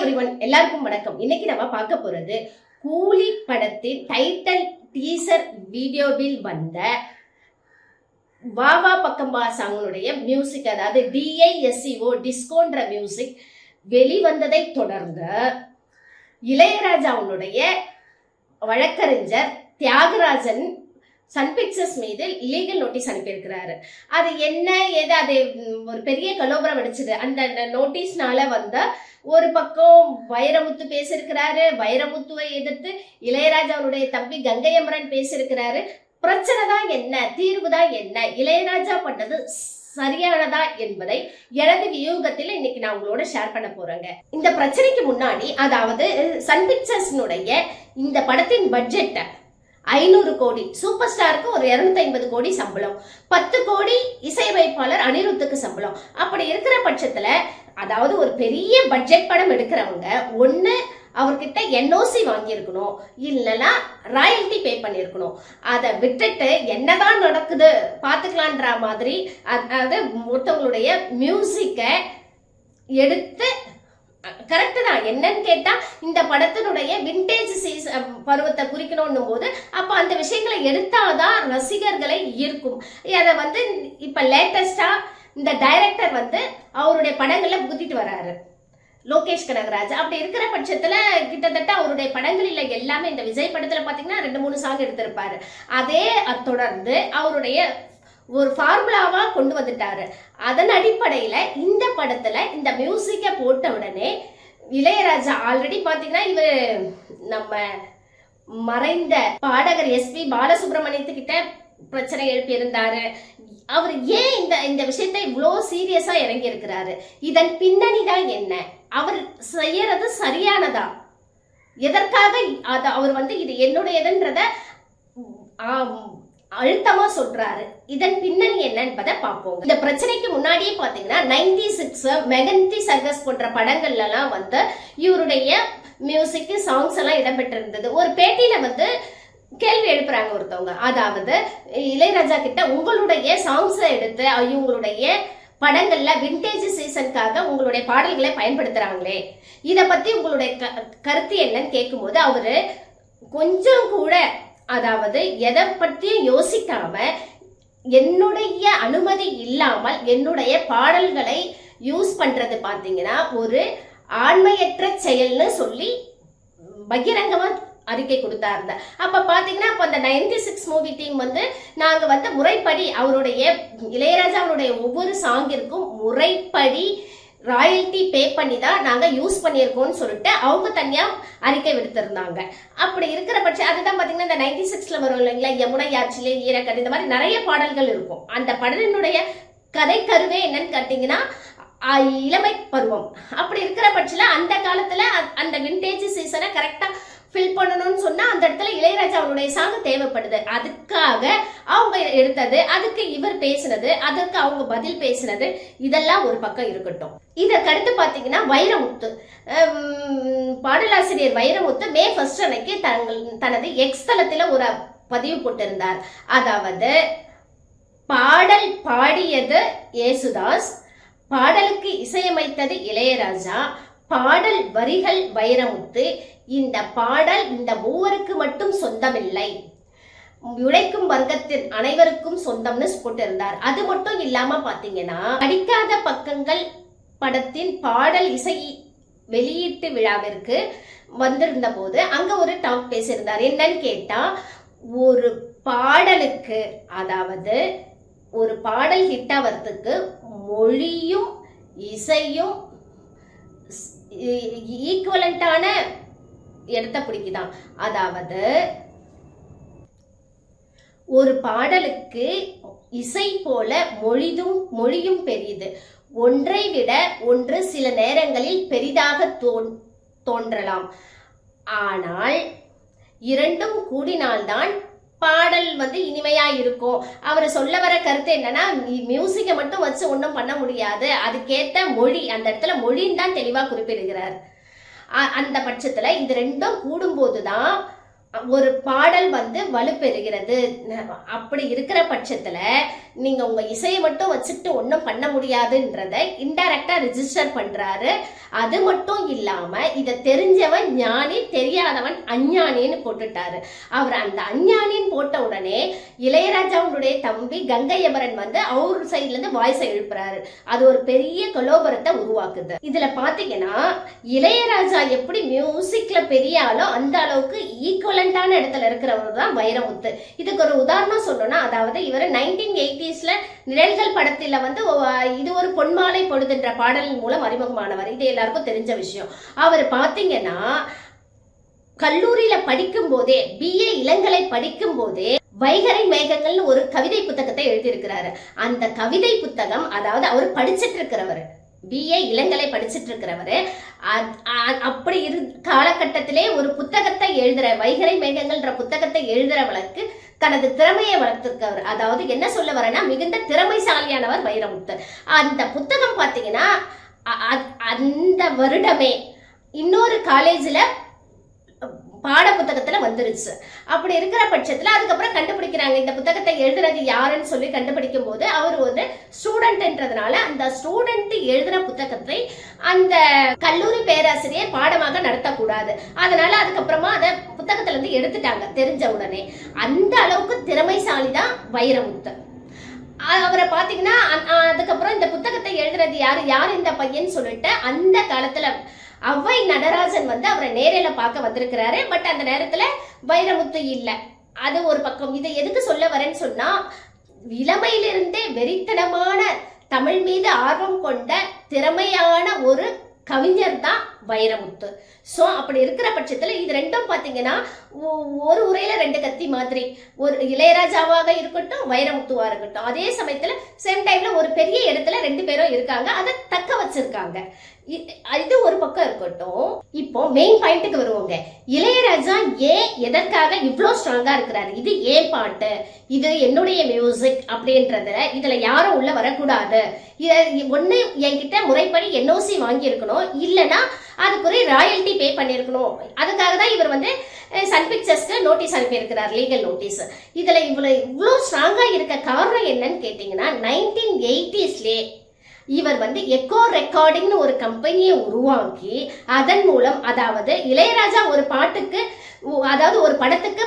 Every one எல்லாருக்கும் வணக்கம். இன்னைக்கு நம்ம பார்க்க போறது கூலி படத்தின் டைட்டில் டீசர் வீடியோவில் வந்த வாவா பக்கம்பா சாங்கனுடைய மியூசிக் அதாவது D I S C O டிஸ்கோன்ற music வெளிவந்ததை தொடர்ந்து இளையராஜாவுடைய வழக்கறிஞர் தியாகராஜன் சன் பிக்சர்ஸ் மீது லீகல் நோட்டீஸ் அனுப்பியிருக்கிறாரு. அது என்ன ஏது அது ஒரு பெரிய கலோபரம் அடிச்சது. அந்த நோட்டீஸ்னால வந்த ஒரு பக்கம் வைரமுத்து பேசியிருக்கிறாரு. வைரமுத்துவை எதிர்த்து இளையராஜாவுடைய தம்பி கங்கையமரன் பேசியிருக்கிறாரு. பிரச்சனை தான் என்ன தீர்வு தான் என்ன? இளையராஜா பண்ணது சரியானதா என்பதை எனது வியூகத்தில் இன்னைக்கு நான் உங்களோட ஷேர் பண்ண போறேங்க. இந்த பிரச்சனைக்கு முன்னாடி அதாவது சன் பிக்சர்ஸ்னுடைய இந்த படத்தின் பட்ஜெட்டை ஐநூறு கோடி. சூப்பர் ஸ்டாருக்கு ஒரு இருநூத்தி ஐம்பது கோடி சம்பளம். பத்து கோடி இசையமைப்பாளர் அனிருத்துக்கு சம்பளம். அப்படி இருக்கிற பட்சத்துல அதாவது ஒரு பெரிய பட்ஜெட் படம் எடுக்கிறவங்க ஒண்ணு அவர்கிட்ட என்ஓசி வாங்கியிருக்கணும். இல்லைன்னா ராயல்டி பே பண்ணியிருக்கணும். அதை விட்டுட்டு என்னதான் நடக்குது பார்த்துக்கலான்ற மாதிரி அதாவது ஒருத்தவங்களுடைய மியூசிக்கை எடுத்து கரெக்டு தான். என்னன்னு கேட்டா இந்த படத்தினுடைய விண்டேஜ் சீஸ் பருவத்தை குறிக்கணும் போது அப்ப அந்த விஷயங்களை எடுத்தாதான் ரசிகர்களை ஈர்க்கும். அதை வந்து இப்ப லேட்டஸ்டா இந்த டைரக்டர் வந்து அவருடைய படங்களை புகுத்திட்டு வராரு. லோகேஷ் கனகராஜ். அப்படி இருக்கிற பட்சத்துல கிட்டத்தட்ட அவருடைய படங்களில் எல்லாமே இந்த விஜய் படத்துல பாத்தீங்கன்னா ரெண்டு மூணு சாங் எடுத்திருப்பாரு. அதே தொடர்ந்து அவருடைய ஒரு ஃபார்முலாவா கொண்டு வந்துட்டாரு. அதன் அடிப்படையில இந்த படத்துல இந்த மியூசிக்கை போட்ட உடனே இளையராஜா ஆல்ரெடி பாத்தீங்கன்னா இவர் நம்ம மறைந்த பாடகர் எஸ்பி பாலசுப்ரமணியத்துக்கிட்ட பிரச்சனை எழுப்பி இருந்தாரு அவர் ஏன் இந்த இந்த விஷயத்தை இவ்வளோ சீரியஸா இறங்கி இருக்கிறாரு இதன் பின்னணி தான் என்ன? அவர் செய்யறது சரியானதா? எதற்காக அதை அவர் வந்து இது என்னுடையதுன்றத அழுத்தமா சொல்றாரு. இதன் பின்னணி என்ன என்பதை பார்ப்போம் இந்த பிரச்சனைக்கு முன்னாடியே பாத்தீங்கன்னா நைன்டி சிக்ஸ் மெகந்தி சர்க்கஸ் போன்ற படங்கள்ல எல்லாம் வந்து இவருடைய மியூசிக் சாங்ஸ் எல்லாம் இடம்பெற்றிருந்தது. ஒரு பேட்டியில வந்து கேள்வி எழுப்புறாங்க ஒருத்தவங்க. அதாவது இளையராஜா கிட்ட உங்களுடைய சாங்ஸை எடுத்து இவங்களுடைய படங்கள்ல விண்டேஜ் சீசனுக்காக உங்களுடைய பாடல்களை பயன்படுத்துறாங்களே. இதை பத்தி உங்களுடைய க- கருத்து என்னன்னு கேட்கும்போது அவரு கொஞ்சம் கூட அதாவது எதை பற்றியும் யோசிக்காம என்னுடைய அனுமதி இல்லாமல் என்னுடைய பாடல்களை யூஸ் பண்றது பார்த்தீங்கன்னா ஒரு ஆண்மையற்ற செயல்னு சொல்லி பகிரங்கமா அறிக்கை கொடுத்தா இருந்த அப்ப பாத்தீங்கன்னா அப்ப அந்த நைன்டி சிக்ஸ் மூவி டீம் வந்து நாங்க வந்து முறைப்படி அவருடைய இளையராஜா அவருடைய ஒவ்வொரு சாங்கிற்கும் முறைப்படி ராயல்ட்டி பே பண்ணி தான் நாங்கள் யூஸ் பண்ணியிருக்கோம்னு சொல்லிட்டு அவங்க தனியாக அறிக்கை விடுத்திருந்தாங்க. அப்படி இருக்கிற பட்சம் அதுதான் பார்த்தீங்கன்னா இந்த நைன்டி சிக்ஸில் வரும் இல்லைங்களா? யமுனை யாச்சிலே ஈரக்கடை இந்த மாதிரி நிறைய பாடல்கள் இருக்கும். அந்த பாடலினுடைய கதை கருவே என்னன்னு கேட்டிங்கன்னா இளமை பருவம். அப்படி இருக்கிற பட்சத்தில் அந்த காலத்தில் அ- அந்த விண்டேஜ் சீசனை கரெக்டாக ஃபில் பண்ணணும்னு சொன்னா அந்த இடத்துல இளையராஜா அவருடைய சாங் தேவைப்படுது. அதுக்காக அவங்க எடுத்தது அதுக்கு இவர் பேசினது அதற்கு அவங்க பதில் பேசினது இதெல்லாம் ஒரு பக்கம் இருக்கட்டும். இதற்கடுத்து பார்த்தீங்கன்னா வைரமுத்து. பாடலாசிரியர் வைரமுத்து மே ஃபர்ஸ்ட் அன்னைக்கு தங்கள் தனது எக்ஸ் தளத்தில் ஒரு பதிவு போட்டிருந்தார். அதாவது பாடல் பாடியது ஏசுதாஸ் பாடலுக்கு இசையமைத்தது இளையராஜா பாடல் வரிகள் வைரமுத்து. இந்த பாடல் இந்த மூவருக்கு மட்டும் சொந்தமில்லை. உழைக்கும் வர்க்கத்தின் அனைவருக்கும் சொந்தம்னு போட்டிருந்தார். அது மட்டும் இல்லாம பாத்தீங்கன்னா படிக்காத பக்கங்கள் படத்தின் பாடல் இசை வெளியீட்டு விழாவிற்கு வந்திருந்த போது அங்க ஒரு டாக் பேசியிருந்தார். என்னன்னு கேட்டா ஒரு பாடலுக்கு அதாவது ஒரு பாடல் ஹிட் ஆவறதுக்கு மொழியும் இசையும் ஈக்குவலண்டான இடத்த பிடிக்குதான். அதாவது ஒரு பாடலுக்கு இசை போல மொழிதும் மொழியும் பெரியது. ஒன்றை விட ஒன்று சில நேரங்களில் பெரிதாக தோன் தோன்றலாம். ஆனால் இரண்டும் கூடினால்தான் பாடல் வந்து இனிமையா இருக்கும். அவர் சொல்ல வர கருத்து என்னன்னா மியூசிக்கை மட்டும் வச்சு ஒன்றும் பண்ண முடியாது. அதுக்கேத்த மொழி அந்த இடத்துல மொழின்னு தான் தெளிவா குறிப்பிடுகிறார். அ- அந்த பட்சத்துல இது ரெண்டும் கூடும்போது தான் ஒரு பாடல் வந்து வலுப்பெறுகிறது. அப்படி இருக்கிற பட்சத்தில் நீங்கள் உங்கள் இசையை மட்டும் வச்சுக்கிட்டு ஒன்றும் பண்ண முடியாதுன்றத இன்டைரக்டா ரிஜிஸ்டர் பண்ணுறாரு அது மட்டும் இல்லாமல் இதை தெரிஞ்சவன் ஞானி தெரியாதவன் அஞ்ஞானின்னு போட்டுட்டாரு. அவர் அந்த அஞ்ஞானின்னு போட்ட உடனே இளையராஜாவுடைய தம்பி கங்கையபரன் வந்து அவர் சைட்லேருந்து வாய்ஸை எழுப்புறாரு. அது ஒரு பெரிய கலோபரத்தை உருவாக்குது. இதில் பார்த்தீங்கன்னா இளையராஜா எப்படி மியூசிக்கில் பெரிய ஆளோ அந்த அளவுக்கு ஈக்குவலண்டான இடத்துல இருக்கிறவர் தான் வைரமுத்து. இதுக்கு ஒரு உதாரணம் சொல்லணும்னா அதாவது இவர் நைன்டீன் எயிட்டிஸ்ல நிழல்கள் படத்தில் வந்து இது ஒரு பொன்மாலை பொழுதுன்ற பாடலின் மூலம் அறிமுகமானவர். இது எல்லாருக்கும் தெரிஞ்ச விஷயம். அவர் பார்த்தீங்கன்னா கல்லூரியில படிக்கும் போதே பிஏ இளங்கலை படிக்கும் போதே வைகரை மேகங்கள்னு ஒரு கவிதை புத்தகத்தை எழுதியிருக்கிறாரு. அந்த கவிதை புத்தகம் அதாவது அவர் படிச்சிட்டு இருக்கிறவர் பிஏ இளங்கலை படிச்சுட்டு இருக்கிறவர் அ- அப்படி இரு காலகட்டத்திலே ஒரு புத்தகத்தை எழுதுற வைகரை மேகங்கள்ன்ற புத்தகத்தை எழுதுறவளுக்கு தனது திறமையை வளர்த்திருக்கவர். அதாவது என்ன சொல்ல வரேன்னா மிகுந்த திறமைசாலியானவர் வைரமுத்தர் அந்த புத்தகம் பார்த்தீங்கன்னா அ- அ- அந்த வருடமே இன்னொரு காலேஜில் பாட புத்தகத்துல வந்துருச்சு. அப்படி இருக்கிற பட்சத்துல அதுக்கப்புறம் கண்டுபிடிக்கிறாங்க. இந்த புத்தகத்தை எழுதுறது யாருன்னு சொல்லி கண்டுபிடிக்கும் போது அவர் வந்து ஸ்டூடெண்ட்ன்றதுனால அந்த ஸ்டூடெண்ட் எழுதுற புத்தகத்தை அந்த கல்லூரி பேராசிரியர் பாடமாக நடத்தக்கூடாது. அதனால அதுக்கப்புறமா அதை புத்தகத்துல இருந்து எடுத்துட்டாங்க தெரிஞ்ச உடனே. அந்த அளவுக்கு திறமைசாலி தான் வைரமுத்து அவரை பாத்தீங்கன்னா அதுக்கப்புறம் இந்த புத்தகத்தை எழுதுறது யாரு? யார் இந்த பையன் சொல்லிட்டு அந்த காலத்துல அவ்வை நடராஜன் வந்து அவரை நேரில் பார்க்க வந்திருக்கிறாரு. பட் அந்த நேரத்தில் வைரமுத்து இல்லை. அது ஒரு பக்கம். இதை எதுக்கு சொல்ல வரேன்னு சொன்னா இளமையிலிருந்தே வெறித்தனமான தமிழ் மீது ஆர்வம் கொண்ட திறமையான ஒரு கவிஞர் தான் வைரமுத்து. ஸோ அப்படி இருக்கிற பட்சத்தில் இது ரெண்டும் பார்த்தீங்கன்னா ஒ- ஒரு உரையில ரெண்டு கத்தி மாதிரி. ஒரு இளையராஜாவாக இருக்கட்டும் வைரமுத்துவா இருக்கட்டும். அதே சமயத்தில் சேம் டைம்ல ஒரு பெரிய இடத்துல ரெண்டு பேரும் இருக்காங்க. அதை தக்க வச்சிருக்காங்க. இது ஒரு பக்கம் இருக்கட்டும். இப்போ மெயின் பாயிண்ட்டுக்கு வருவோங்க. இளையராஜா ஏன் எதற்காக இவ்வளோ ஸ்ட்ராங்கா இருக்கிறாரு? இது ஏன் பாட்டு? இது என்னுடைய மியூசிக் அப்படின்றத இதுல யாரும் உள்ள வரக்கூடாது. இத ஒண்ணு என்கிட்ட முறைப்படி என்ஓசி வாங்கி இருக்கணும் இல்லைன்னா அதுக்குரிய ராயல்ட்டி பே பண்ணியிருக்கணும். அதுக்காக தான் இவர் வந்து சன் பிக்சர்ஸ்க்கு நோட்டீஸ் அனுப்பியிருக்கிறார் லீகல் நோட்டீஸ் இதுல இவ்வளவு இவ்வளோ ஸ்ட்ராங்கா இருக்க காரணம் என்னன்னு கேட்டிங்கன்னா நைன்டீன் எயிட்டிஸ்லேயே இவர் வந்து எக்கோ ரெக்கார்டிங்னு ஒரு கம்பெனியை உருவாக்கி அதன் மூலம் அதாவது இளையராஜா ஒரு பாட்டுக்கு அதாவது ஒரு படத்துக்கு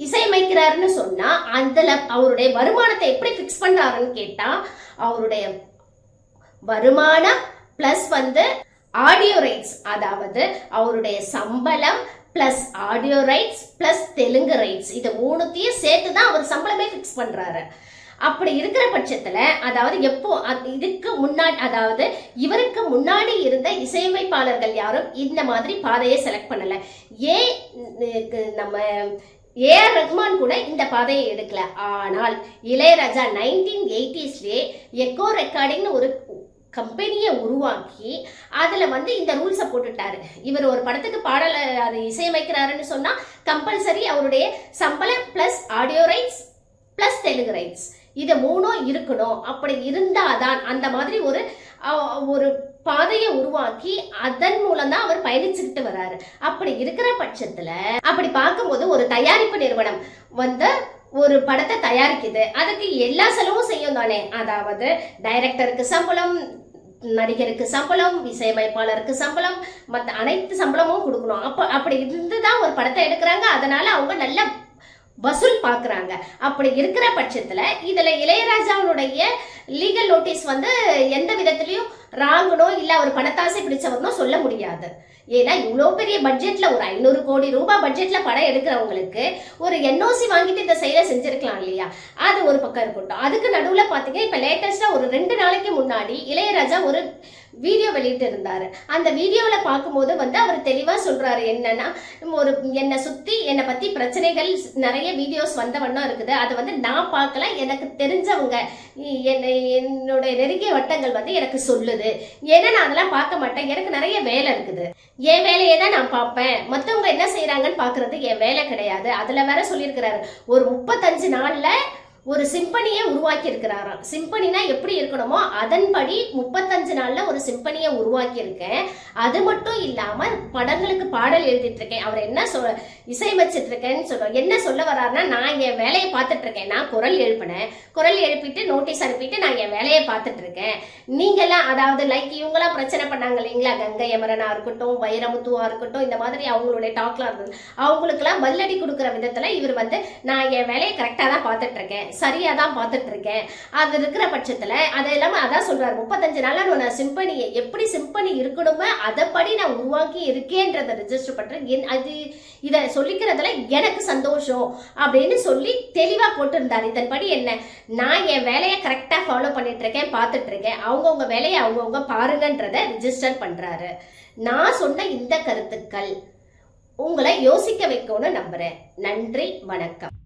இசையமைக்கிறாருன்னு சொன்னா அதுல அவருடைய வருமானத்தை எப்படி ஃபிக்ஸ் பண்றாருன்னு கேட்டா அவருடைய வருமானம் பிளஸ் வந்து ஆடியோ ரைட்ஸ் அதாவது அவருடைய சம்பளம் plus audio rights plus Telugu rights இது மூணுத்தையும் சேர்த்து தான் அவர் சம்பளமே ஃபிக்ஸ் பண்றாரு. அப்படி இருக்கிற பட்சத்துல அதாவது எப்போ இதுக்கு முன்னாடி அதாவது இவருக்கு முன்னாடி இருந்த இசையமைப்பாளர்கள் யாரும் இந்த மாதிரி பாதையை செலக்ட் பண்ணல. ஏன் நம்ம ஏஆர் ரஹ்மான் கூட இந்த பாதையை எடுக்கல. ஆனால் இளையராஜா நைன்டீன் எயிட்டிஸ்லேயே எக்கோ ரெக்கார்டிங்னு ஒரு கம்பெனியை உருவாக்கி அதில் வந்து இந்த ரூல்ஸை போட்டுட்டாரு. இவர் ஒரு படத்துக்கு பாடலை அதை இசையமைக்கிறாருன்னு சொன்னால் கம்பல்சரி அவருடைய சம்பளம் plus audio rights plus Telugu rights இது மூணும் இருக்கணும். அப்படி இருந்தாதான் அந்த மாதிரி ஒரு ஒரு பாதையை உருவாக்கி அதன் மூலம் தான் அவர் பயணிச்சுக்கிட்டு வராரு. அப்படி இருக்கிற பட்சத்துல அப்படி பார்க்கும்போது ஒரு தயாரிப்பு நிறுவனம் வந்து ஒரு படத்தை தயாரிக்குது. அதுக்கு எல்லா செலவும் செய்யும் தானே. அதாவது டைரக்டருக்கு சம்பளம் நடிகருக்கு சம்பளம் இசையமைப்பாளருக்கு சம்பளம் மற்ற அனைத்து சம்பளமும் கொடுக்கணும். அப்போ அப்படி இருந்து தான் ஒரு படத்தை எடுக்கிறாங்க. அதனால அவங்க நல்ல வசூல் பார்க்குறாங்க. அப்படி இருக்கிற பட்சத்தில் இதில் இளையராஜாவுடைய லீகல் நோட்டீஸ் வந்து எந்த விதத்துலையும் ராங்கனோ இல்லை அவர் பணத்தாசை பிடிச்சவர்னோ சொல்ல முடியாது. ஏன்னா இவ்வளோ பெரிய பட்ஜெட்டில் ஒரு ஐநூறு கோடி ரூபாய் பட்ஜெட்டில் படம் எடுக்கிறவங்களுக்கு ஒரு என்ஓசி வாங்கிட்டு இந்த செயலை செஞ்சுருக்கலாம் இல்லையா? அது ஒரு பக்கம் இருக்கட்டும். அதுக்கு நடுவில் பார்த்தீங்கன்னா இப்போ லேட்டஸ்ட்டாக ஒரு ரெண்டு நாளைக்கு முன்னாடி இளையராஜா ஒரு வீடியோ வெளியிட்டு இருந்தார் அந்த வீடியோவில் பார்க்கும்போது வந்து அவர் தெளிவாக சொல்கிறாரு என்னன்னா ஒரு என்னை சுற்றி என்னை பற்றி பிரச்சனைகள் நிறைய வீடியோஸ் வந்த வண்ணம் இருக்குது. அதை வந்து நான் பார்க்கல. எனக்கு தெரிஞ்சவங்க என்னை என்னுடைய நெருங்கிய வட்டங்கள் வந்து எனக்கு சொல்லுது. ஏன்னா நான் அதெல்லாம் பார்க்க மாட்டேன். எனக்கு நிறைய வேலை இருக்குது. என் வேலையை தான் நான் பார்ப்பேன். மற்றவங்க என்ன செய்யறாங்கன்னு பார்க்கறது என் வேலை கிடையாது. அதில் வேற சொல்லியிருக்கிறாரு. ஒரு முப்பத்தஞ்சு நாளில் ஒரு சிம்பனியை உருவாக்கி இருக்கிறாராம் சிம்பனினா எப்படி இருக்கணுமோ அதன்படி முப்பத்தஞ்சு நாள்ல ஒரு சிம்பனியை உருவாக்கி இருக்கேன் அது மட்டும் இல்லாம படங்களுக்கு பாடல் எழுதிட்டு இருக்கேன் அவர் என்ன சொல் இசையமைச்சிட்டு இருக்கேன்னு சொல்ல என்ன சொல்ல வர்றாருன்னா நான் என் வேலையை பார்த்துட்டு இருக்கேன் நான் குரல் எழுப்பினேன். குரல் எழுப்பிட்டு நோட்டீஸ் அனுப்பிட்டு நான் என் வேலையை பார்த்துட்டு இருக்கேன் நீங்களாம் அதாவது லைக் இவங்களாம் பிரச்சனை பண்ணாங்க இல்லைங்களா? கங்கை அமரனா இருக்கட்டும் வைரமுத்துவா இருக்கட்டும் இந்த மாதிரி அவங்களுடைய டாக்லாம் இருந்தது. அவங்களுக்குலாம் பதிலடி கொடுக்குற விதத்துல இவர் வந்து நான் என் வேலையை கரெக்டாக தான் பார்த்துட்டு இருக்கேன் சரியாக தான் பார்த்துட்டு இருக்கேன் அது இருக்கிற பட்சத்தில் அது இல்லாமல் அதான் சொல்கிறார் முப்பத்தஞ்சு நாளில் நான் சிம்பனியை எப்படி சிம்பனி இருக்கணுமோ அதைப்படி நான் உருவாக்கி இருக்கேன்றதை ரிஜிஸ்டர் பண்ணுறேன் என் அது இதை சொல்லிக்கிறதுல எனக்கு சந்தோஷம் அப்படின்னு சொல்லி தெளிவாக போட்டிருந்தார். இதன்படி என்ன நான் என் வேலையை கரெக்டாக ஃபாலோ பண்ணிட்டு இருக்கேன் பார்த்துட்டு இருக்கேன் அவங்கவுங்க வேலையை அவங்கவுங்க பாருங்கன்றதை ரிஜிஸ்டர் பண்ணுறாரு நான் சொன்ன இந்த கருத்துக்கள் உங்களை யோசிக்க வைக்கணும்னு நம்புறேன். நன்றி வணக்கம்.